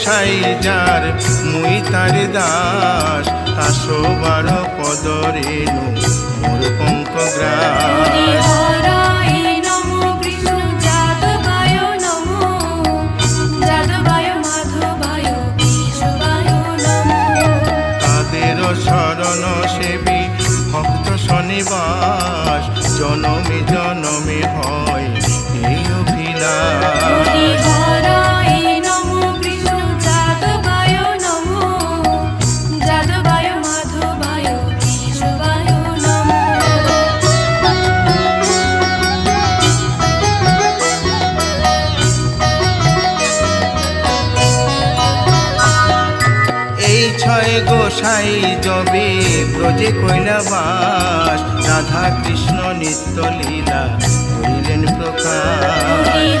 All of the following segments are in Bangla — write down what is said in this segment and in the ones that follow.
গোসাই যার মুই তার দাস। তাসো বার পদ রেণু মোর পঙ্ক গ্রাস। হরায় নমো কৃষ্ণ যাদবায় নমো। যাদবায় মাধবায় কেশবায় নমো। তাদের শরণ সেবী ভক্ত শনিবাস। জনমে জনমে গোসাই যবে ব্রজে কৈলাবাস রাধা কৃষ্ণ নিত্য লীলা করিলেন প্রকাশ। হরি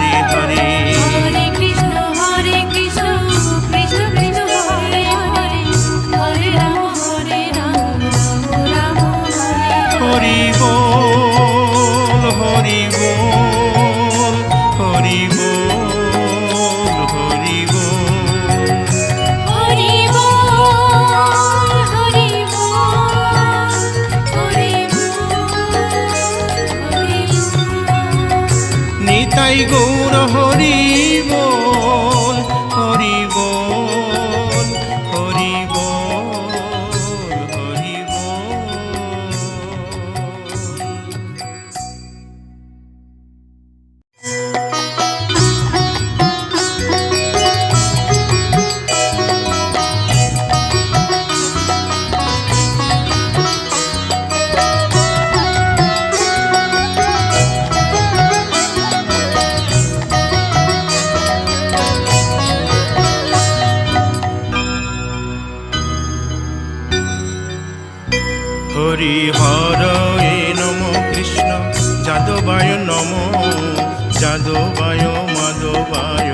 গৌর হরি যাদবায় মাধবায়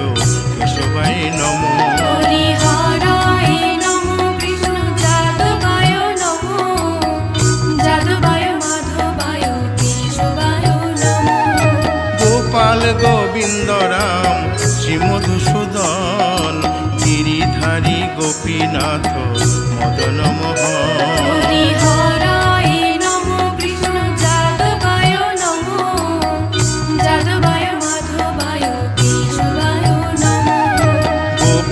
কেশবায় নমো। গোপাল গোবিন্দ রাম শ্রীমধুসূদন গিরিধারী গোপীনাথ মদন মোহন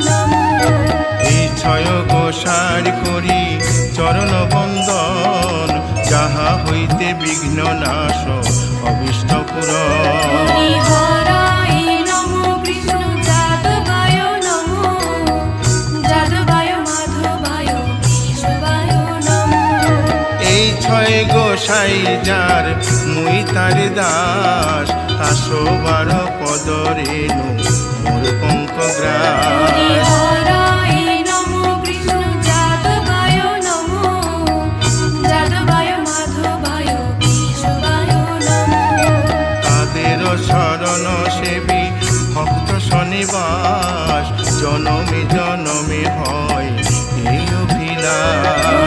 নমো এই ছয় গোসার করি চরণ বন্দন যাহা হইতে বিঘ্ন নাশ অবিষ্ট পুরন গোসাই যার মুই তার দাস। তাসবার পদ রেণু মোর পঙ্ক গ্রাস। শরণ সেবী ভক্ত শনিবাস। জনমে জনমে হয় এই অভিলাষ।